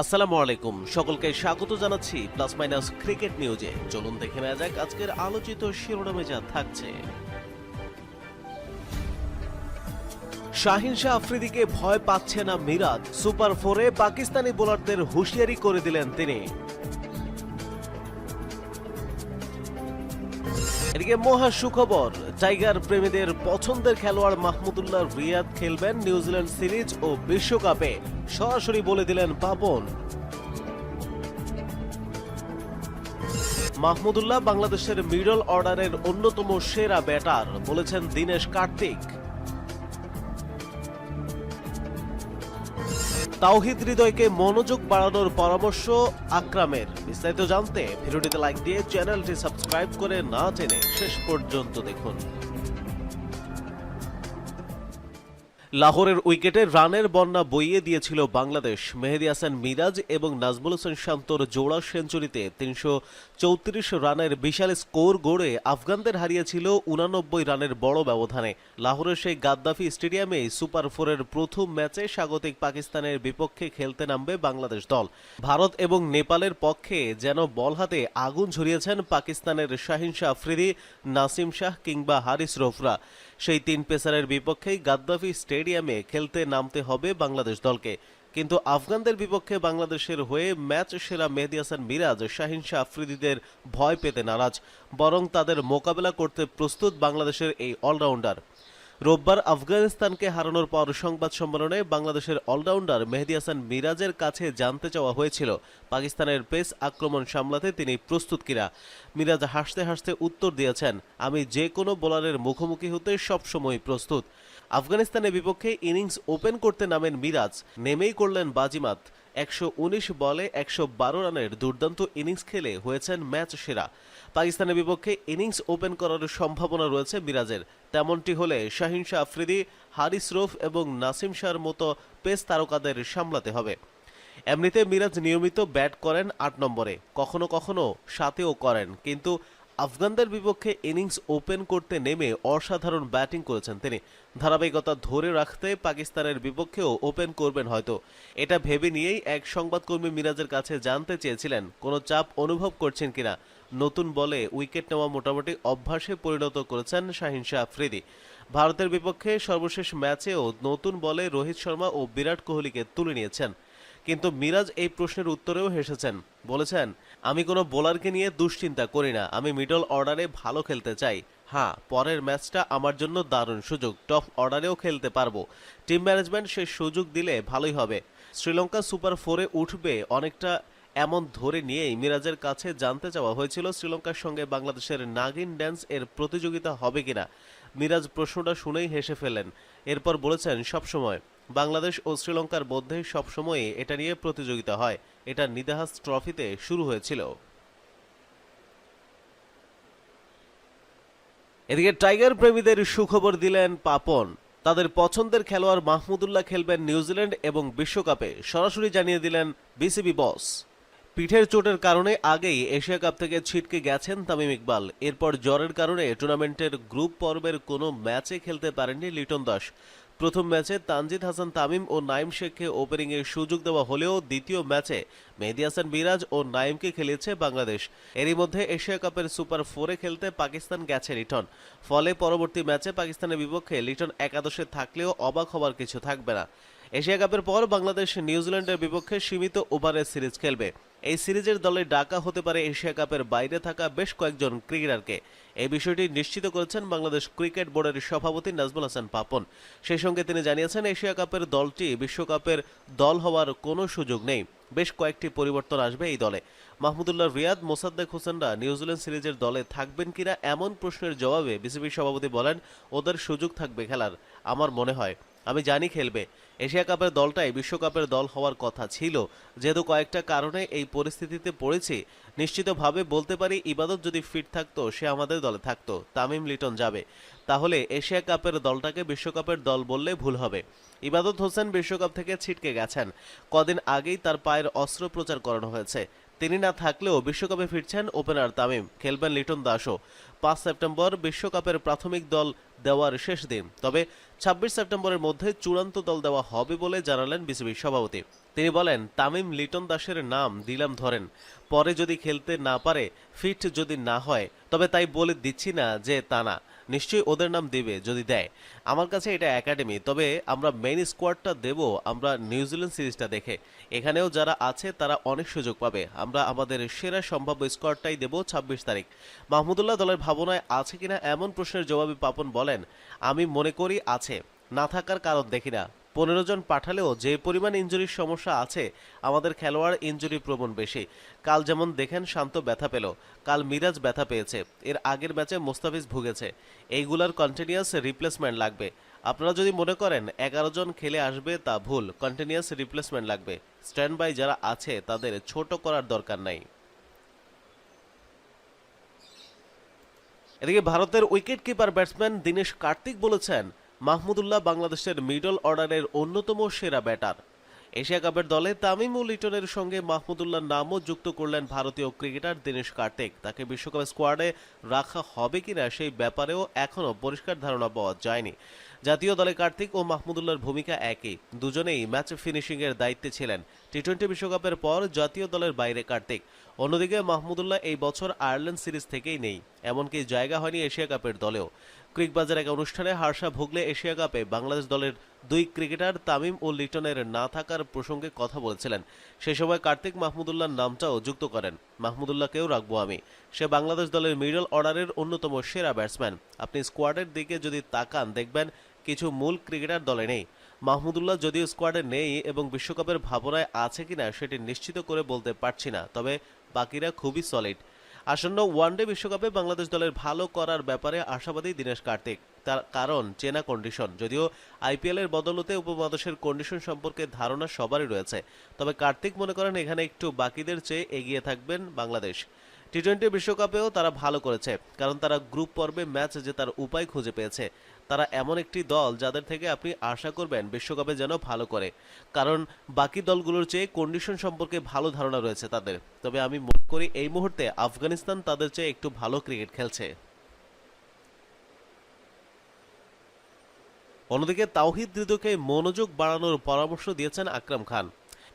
আসসালামু আলাইকুম। সকলকে স্বাগত জানাচ্ছি প্লাস মাইনাস ক্রিকেট নিউজে। চলুন দেখে নেওয়া যাক আজকের আলোচিত শিরোনামে যা থাকছে। শাহিন শাহ আফ্রিদিকে ভয় পাচ্ছে না মিরাজ। সুপার ফোরে পাকিস্তানি বোলারদের হুঁশিয়ারি করে দিলেন তিনি। এদিকে মহা সুখবর, টাইগার প্রেমীদের পছন্দের খেলোয়াড় মাহমুদুল্লাহ রিয়াদ খেলবেন নিউজিল্যান্ড সিরিজ ও বিশ্বকাপে। সরাসরি বলে দিলেন পাপন মাহমুদুল্লাহ বাংলাদেশের মিডল অর্ডারের অন্যতম সেরা ব্যাটার বলেছেন দীনেশ কার্তিক। তাওহিদ হৃদয়কে মনোযোগ বাড়ানোর পরামর্শ আকরামের। বিস্তারিত জানতে ভিডিওটিতে লাইক দিয়ে চ্যানেলটি সাবস্ক্রাইব করে না টেনে শেষ পর্যন্ত দেখুন। লাহোরের উইকেটে রানের বন্যা বইয়ে দিয়েছিল বাংলাদেশ। মেহেদি হাসান মিরাজ এবং নাজমুল হোসেন শান্তর জোড়া সেঞ্চুরিতে তিনশো চৌত্রিশ রানের বিশাল স্কোর গড়ে আফগানদের হারিয়েছিল উনানব্বই রানের বড় ব্যবধানে। লাহোরের সেই গাদ্দাফি স্টেডিয়ামে সুপার ফোরের প্রথম ম্যাচে স্বাগতিক পাকিস্তানের বিপক্ষে খেলতে নামবে বাংলাদেশ দল। ভারত এবং নেপালের পক্ষে যেন বল হাতে আগুন ঝরিয়েছেন পাকিস্তানের শাহিন শাহ আফ্রিদি নাসিম শাহ কিংবা হারিস রফরা। সেই তিন পেসারের বিপক্ষেই গাদ্দাফি স্টেডিয়ামে খেলতে নামতে হবে বাংলাদেশ দলকে। কিন্তু আফগানদের বিপক্ষে বাংলাদেশের হয়ে ম্যাচ সেরা মেহেদি হাসান মিরাজ, শাহিন শাহ আফ্রিদিদের ভয় পেতে নারাজ। বরং তাদের মোকাবেলা করতে প্রস্তুত বাংলাদেশের এই অলরাউন্ডার। রোববার আফগানিস্তানকে হারানোর পর সংবাদ সম্মেলনে বাংলাদেশের অলরাউন্ডার মেহেদি হাসান মিরাজের কাছে জানতে চাওয়া হয়েছিল। পাকিস্তানের পেস আক্রমণ সামলাতে তিনি প্রস্তুত কিনা। মিরাজ হাসতে হাসতে উত্তর দিয়েছেন, আমি যে কোনো বোলারের মুখোমুখি হতে সবসময় প্রস্তুত। আফগানিস্তানের বিপক্ষে ইনিংস ওপেন করতে নামেন মিরাজ, নেমেই করলেন বাজিমাত। একশো উনিশ বলে একশো বারো রানের দুর্দান্ত ইনিংস খেলে হয়েছেন ম্যাচ সেরা। পাকিস্তানের বিপক্ষে ইনিংস ওপেন করার সম্ভাবনা রয়েছে মিরাজের তেমনটি হলে শাহিন শাহ আফ্রিদি, হারিস রফ এবং নাসিম শাহর মতো পেস তারকাদের সামলাতে হবে। এমনিতে মিরাজ নিয়মিত ব্যাট করেন আট নম্বরে, কখনো কখনো সাতেও করেন। কিন্তু আফগানদের বিপক্ষে ইনিংস ওপেন করতে নেমে অসাধারণ ব্যাটিং করেছেন তিনি। ধারাবাহিকতা ধরে রাখতে পাকিস্তানের বিপক্ষেও ওপেন করবেন হয়তো। এটা ভেবে নিয়েই এক সংবাদকর্মী মিরাজের কাছে জানতে চেয়েছিলেন, কোনো চাপ অনুভব করছেন কিনা? নতুন বলে উইকেট নেওয়া মোটামুটি অভ্যাসে পরিণত করেছেন শাহিন শাহ আফ্রিদি। ভারতের বিপক্ষে সর্বশেষ ম্যাচেও নতুন বলে রোহিত শর্মা ও বিরাট কোহলিকে তুলে নিয়েছেন। কিন্তু মিরাজ এই প্রশ্নের উত্তরেও হেসেছেন। বলেছেন, আমি কোনো বোলারকে নিয়ে দুশ্চিন্তা করি না। আমি মিডল অর্ডারে ভালো খেলতে চাই। হ্যাঁ পরের ম্যাচটা আমার জন্য দারুণ সুযোগ। টপ অর্ডারেও খেলতে পারব। টিম ম্যানেজমেন্ট সেই সুযোগ দিলে ভালোই হবে। শ্রীলঙ্কা সুপার ফোরে উঠবে অনেকটা এমন ধরে নিয়েই মিরাজের কাছে জানতে চাওয়া হয়েছিল শ্রীলঙ্কার সঙ্গে বাংলাদেশের নাগিন ড্যান্স এর প্রতিযোগিতা হবে কিনা। মিরাজ প্রশ্নটা শুনেই হেসে ফেলেন। এরপর বলেছেন, সবসময়। বাংলাদেশ ও শ্রীলঙ্কার মধ্যে সবসময়ই এটা নিয়ে প্রতিযোগিতা হয়। এটা নিদাহাস ট্রফিতে শুরু হয়েছিল। এদিকে টাইগার প্রেমীদের সুখবর দিলেন পাপন। তাদের পছন্দের খেলোয়াড় মাহমুদুল্লাহ খেলবেন নিউজিল্যান্ড এবং বিশ্বকাপে। সরাসরি জানিয়ে দিলেন বিসিবি বস। পিঠের চোটের কারণে আগেই এশিয়া কাপ থেকে ছিটকে গেছেন তামিম ইকবাল। এরপর জ্বরের কারণে টুর্নামেন্টের গ্রুপ পর্বের কোনো ম্যাচে খেলতে পারেননি লিটন দাস। প্রথম ম্যাচে তানজিদ হাসান তামিম ও নাইম শেখকে ওপেনিংয়ের সুযোগ দেওয়া হলেও দ্বিতীয় ম্যাচে মেহেদি হাসান মিরাজ ও নাইমকে খেলিয়েছে বাংলাদেশ। এরই মধ্যে এশিয়া কাপের সুপার ফোরে খেলতে পাকিস্তান গেছে লিটন। ফলে পরবর্তী ম্যাচে পাকিস্তানের বিপক্ষে লিটন একাদশে থাকলেও অবাক হবার কিছু থাকবে না। এশিয়া কাপের পর বাংলাদেশ নিউজিল্যান্ডের বিপক্ষে সীমিত ওভারের সিরিজ খেলবে। এই সিরিজের দলে ডাকা হতে পারে এশিয়া কাপের বাইরে থাকা বেশ কয়েকজন ক্রিকেটারকে। এই বিষয়টি নিশ্চিত করেছেন বাংলাদেশ ক্রিকেট বোর্ডের সভাপতি নাজমুল হাসান পাপন। সেই সঙ্গে তিনি জানিয়েছেন, এশিয়া কাপের দলটি বিশ্বকাপের দল হওয়ার কোনো সুযোগ নেই। বেশ কয়েকটি পরিবর্তন আসবে এই দলে। মাহমুদুল্লাহ রিয়াদ, মোসাদ্দেক হোসেনরা নিউজিল্যান্ড সিরিজের দলে থাকবেন কিনা এমন প্রশ্নের জবাবে বিসিবির সভাপতি বলেন, ওদের সুযোগ থাকবে খেলার, আমার মনে হয়। আমি জানি খেলবে। এশিয়া কাপের দলটাই বিশ্বকাপের দল হওয়ার কথা ছিল। যেহেতু কয়েকটা কারণে এই পরিস্থিতিতে পড়েছি, নিশ্চিতভাবে বলতে পারি ইবাদত যদি ফিট থাকতো, সে আমাদের দলে থাকতো। তামিম লিটন যাবে। তাহলে এশিয়া কাপের দলটাকে বিশ্বকাপের দল বললে ভুল হবে। ইবাদত হোসেন বিশ্বকাপ থেকে ছিটকে গেছেন। কদিন আগেই তার পায়ের অস্ত্রোপচার করানো হয়েছে। তিনি না থাকলেও বিশ্বকাপে ফিরছেন ওপেনার তামিম। খেলবেন লিটন দাসও। পাঁচ সেপ্টেম্বর বিশ্বকাপের প্রাথমিক দল দেওয়ার শেষ দিন। তবে ছাব্বিশ সেপ্টেম্বরের মধ্যে চূড়ান্ত দল দেওয়া হবে বলে জানালেন বিসিবির সভাপতি। তিনি বলেন, তামিম লিটন দাসের নাম দিলাম ধরেন। পরে যদি খেলতে না পারে, ফিট যদি না হয়, তবে তাই বলে দিচ্ছি না যে তা না। নিশ্চয়ই ওদের নাম দেবে, যদি দেয়। আমার কাছে এটা একাডেমি, তবে আমরা মেইন স্কোয়াডটা দেব, আমরা নিউজিল্যান্ড সিরিজটা দেখে। এখানেও যারা আছে, তারা অনেক সুযোগ পাবে। আমরা আমাদের সেরা সম্ভাব্য স্কোয়াডটাই দেব ছাব্বিশ তারিখ। মাহমুদুল্লাহ দলের ভাবনায় আছে কিনা, এমন প্রশ্নের জবাবে পাপন বলেন আমি মনে করি আছে, না থাকার কারণ দেখি না। পনেরো জন পাঠালেও যে পরিমাণ ইঞ্জুরির সমস্যা আছে, আমাদের খেলোয়াড় ইঞ্জুরি প্রবণ বেশি। কাল যেমন দেখেন শান্ত ব্যথা পেল, কাল মিরাজ ব্যথা পেয়েছে, এর আগের ম্যাচে মোস্তাফিজ ভুগেছে। এইগুলার কন্টিনিউয়াস রিপ্লেসমেন্ট লাগবে। আপনারা যদি মনে করেন এগারো জন খেলে আসবে তা ভুল কন্টিনিউয়াস রিপ্লেসমেন্ট লাগবে। স্ট্যান্ড বাই যারা আছে, তাদের ছোট করার দরকার নাই। এদিকে ভারতের wicket keeper batsman Dinesh Karthik বলেছেন, মাহমুদুল্লাহ বাংলাদেশের মিডল অর্ডারের অন্যতম সেরা ব্যাটার এশিয়া কাপের দলে তামিম ও লিটনের সঙ্গে মাহমুদুল্লাহর নামও যুক্ত করলেন ভারতীয় ক্রিকেটার দীনেশ কার্তিক। তাকে বিশ্বকাপ স্কোয়াডে রাখা হবে কিনা সেই ব্যাপারেও এখনও পরিষ্কার ধারণা পাওয়া যায়নি। জাতীয় দলে কার্তিক ও মাহমুদুল্লাহর ভূমিকা একই। দুজনেই ম্যাচ ফিনিশিংয়ের দায়িত্বে ছিলেন। টি টোয়েন্টি বিশ্বকাপের পর জাতীয় দলের বাইরে কার্তিক। অন্যদিকে মাহমুদুল্লাহ এই বছর আয়ারল্যান্ড সিরিজ থেকেই নেই, এমনকি জায়গা হয়নি এশিয়া কাপের দলেও। ক্রিকবাজার এক অনুষ্ঠানে হার্ষা ভুগলে এশিয়া কাপে বাংলাদেশ দলের দুই ক্রিকেটার তামিম ও লিটনের না থাকার প্রসঙ্গে কথা বলেছিলেন। সেই সময় কার্তিক মাহমুদুল্লাহর নামটাও যুক্ত করেন। মাহমুদুল্লাহকেও রাখব আমি। সে বাংলাদেশ দলের মিডল অর্ডারের অন্যতম সেরা ব্যাটসম্যান। আপনি স্কোয়াডের দিকে যদি তাকান, দেখবেন কিছু মূল ক্রিকেটার দলে নেই। মাহমুদুল্লাহ যদিও স্কোয়াডে নেই এবং বিশ্বকাপের ভাবনায় আছে কিনা সেটি নিশ্চিত করে বলতে পারছি না, তবে বাকিরা খুবই সলিড আসন্ন ওয়ানডে বিশ্বকাপে বাংলাদেশ দলের ভালো করার ব্যাপারে আশাবাদী দীনেশ কার্তিক। তার কারণ, চেনা কন্ডিশন যদিও আইপিএল এর বদলতে উপমহাদেশের কন্ডিশন সম্পর্কে ধারণা সবারই রয়েছে। তবে কার্তিক মনে করেন এখানে একটু বাকিদের চেয়ে এগিয়ে থাকবেন বাংলাদেশ। টি টোয়েন্টি বিশ্বকাপেও তারা ভালো করেছে, কারণ তারা গ্রুপ পর্বে ম্যাচ জেতার উপায় খুঁজে পেয়েছে। তারা এমন একটি দল যাদের থেকে আপনি আশা করবেন বিশ্বকাপে যেন ভালো করে। কারণ বাকি দলগুলোর চেয়ে কন্ডিশন সম্পর্কে ভালো ধারণা রয়েছে তাদের। তবে আমি মনে করি এই মুহূর্তে আফগানিস্তান তাদের চেয়ে একটু ভালো ক্রিকেট খেলছে। অন্যদিকে তাওহিদ হৃদয়কে মনোযোগ বাড়ানোর পরামর্শ দিয়েছেন আকরাম খান।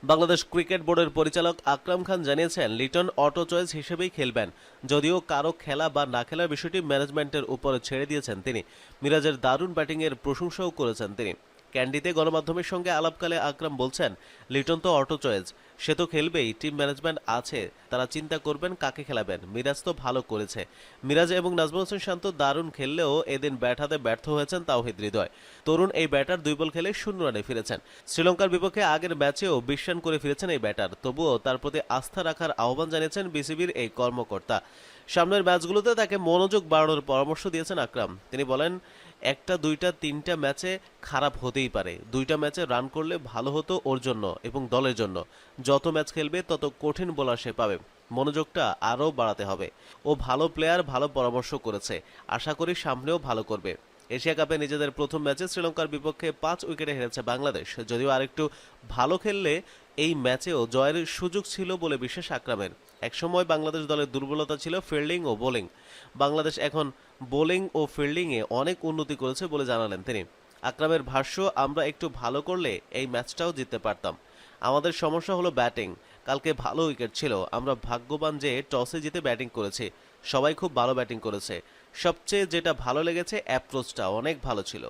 বাংলাদেশ ক্রিকেট বোর্ডের পরিচালক আকরাম খান জানিয়েছেন, লিটন অটো চয়েস হিসেবেই খেলবেন। যদিও কারও খেলা বা না খেলার বিষয়টি ম্যানেজমেন্টের উপরে ছেড়ে দিয়েছেন তিনি। মিরাজের দারুণ ব্যাটিংয়ের প্রশংসাও করেছেন তিনি। ক্যান্ডিতে গণমাধ্যমের সঙ্গে আলাপকালে আকরাম বলছেন, লিটন তো অটো চয়েস সে তো খেলবেই, টিম ম্যানেজমেন্ট আছে, তারা চিন্তা করবেন কাকে খেলাবেন, মিরাজ তো ভালো করেছে। মিরাজ এবং নাজমুল হোসেন শান্ত দারুণ খেললেও এদিন ব্যাট হাতে ব্যর্থ হয়েছেন তাওহিদ হৃদয়। তরুণ এই ব্যাটার দুই বল খেলে শূন্য রানে ফিরেছেন। শ্রীলঙ্কার বিপক্ষে আগের ম্যাচেও বিশ করে ফিরেছেন এই ব্যাটার, তবুও তার প্রতি আস্থা রাখার আহ্বান জানিয়েছেন বিসিবির এই কর্মকর্তা। সামনের ম্যাচগুলোতে তাকে মনোযোগ বাড়ানোর পরামর্শ দিয়েছেন আকরাম। তিনি বলেন একটা, দুইটা, তিনটা ম্যাচে খারাপ হতেই পারে। দুইটা ম্যাচে রান করলে ভালো হতো ওর জন্য এবং দলের জন্য। যত ম্যাচ খেলবে, তত কঠিন বোলার সে পাবে। মনোযোগটা আরও বাড়াতে হবে। ও ভালো প্লেয়ার ভালো পরামর্শ করেছে। আশা করি সামনেও ভালো করবে। এশিয়া কাপে নিজেদের প্রথম ম্যাচে শ্রীলঙ্কার বিপক্ষে পাঁচ উইকেটে হেরেছে বাংলাদেশ। যদিও আরেকটু ভালো খেললে এই ম্যাচেও জয়ের সুযোগ ছিল বলে বিশ্বাস আকরামের। একসময় বাংলাদেশ দলের দুর্বলতা ছিল ফিল্ডিং ও বোলিং। বাংলাদেশ এখন বোলিং ও ফিল্ডিংয়ে অনেক উন্নতি করেছে বলে জানালেন তিনি। আকরামের ভাষ্য, আমরা একটু ভালো করলে এই ম্যাচটাও জিততে পারতাম। আমাদের সমস্যা হলো ব্যাটিং। কালকে ভালো উইকেট ছিল। আমরা ভাগ্যবান যে টসে জিতে ব্যাটিং করেছি। সবাই খুব ভালো ব্যাটিং করেছে। সবচেয়ে যেটা ভালো লেগেছে অ্যাপ্রোচটা অনেক ভালো ছিল।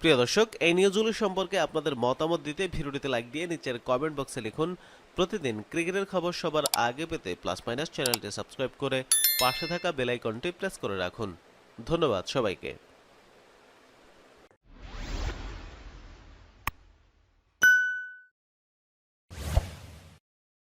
প্রিয় দর্শক, এই নিউজগুলো সম্পর্কে আপনাদের মতামত দিতে ভিডিওটিতে লাইক দিয়ে নিচের কমেন্ট বক্সে লিখুন, প্রতিদিন ক্রিকেটের খবর সবার আগে পেতে প্লাস মাইনাস চ্যানেলটি সাবস্ক্রাইব করে পাশে থাকা বেলাইকনটি প্রেস করে রাখুন। ধন্যবাদ সবাইকে।